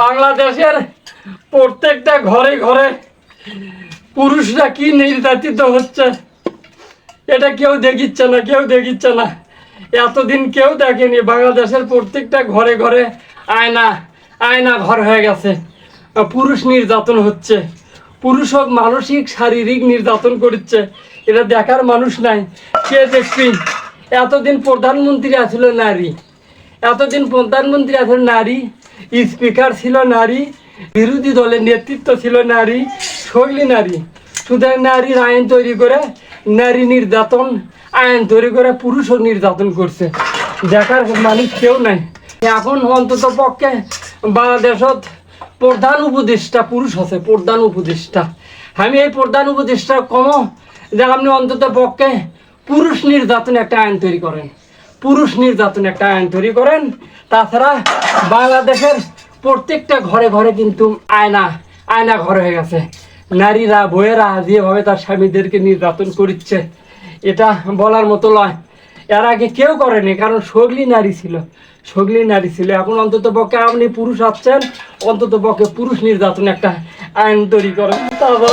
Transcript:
বাংলাদেশের প্রত্যেকটা ঘরে ঘরে পুরুষরা কি নির্যাতিত হচ্ছে? এটা কেউ দেখিচ্ছে না, কেউ দেখিচ্ছে না। এতদিন কেউ দেখেনি বাংলাদেশের প্রত্যেকটা ঘরে ঘরে আয়না আয়না ঘর হয়ে গেছে। পুরুষ নির্যাতন হচ্ছে। পুরুষ হোক, মানসিক, শারীরিক নির্যাতন করছে এটা দেখার মানুষ নাই। কে দেখবি এতদিন প্রধানমন্ত্রী আছিল নারী। এতদিন প্রধানমন্ত্রী আছিল নারী, স্পিকার ছিল নারী, বিরোধী দলের নেতৃত্ব ছিল নারী, শৈলী নারী। সুতরাং নারীর আইন তৈরি করে, নারী নির্যাতন, আইন তৈরি করে পুরুষও নির্যাতন করছে। দেখার মানুষ কেউ নাই। এখন অন্তত পক্ষে বাংলাদেশত প্রধান উপদেষ্টা পুরুষ আছে, প্রধান উপদেষ্টা। আমি এই প্রধান উপদেষ্টা কম যে আপনি অন্তত পক্ষে পুরুষ নির্যাতন একটা আইন তৈরি করেন পুরুষ নির্যাতন একটা আইন তৈরি করেন তাছাড়া বাংলাদেশের প্রত্যেকটা ঘরে ঘরে কিন্তু আয়না আয়না ঘর হয়ে গেছে নারীরা বইয়েরা যেভাবে তার স্বামীদেরকে নির্যাতন করছে এটা বলার মতো নয় এর আগে কেউ করেনি কারণ সগলি নারী ছিল সগলি নারী ছিল এখন অন্তত পক্ষে আপনি পুরুষ আসছেন অন্তত পক্ষে পুরুষ নির্যাতন একটা আইন তৈরি করেন তারপর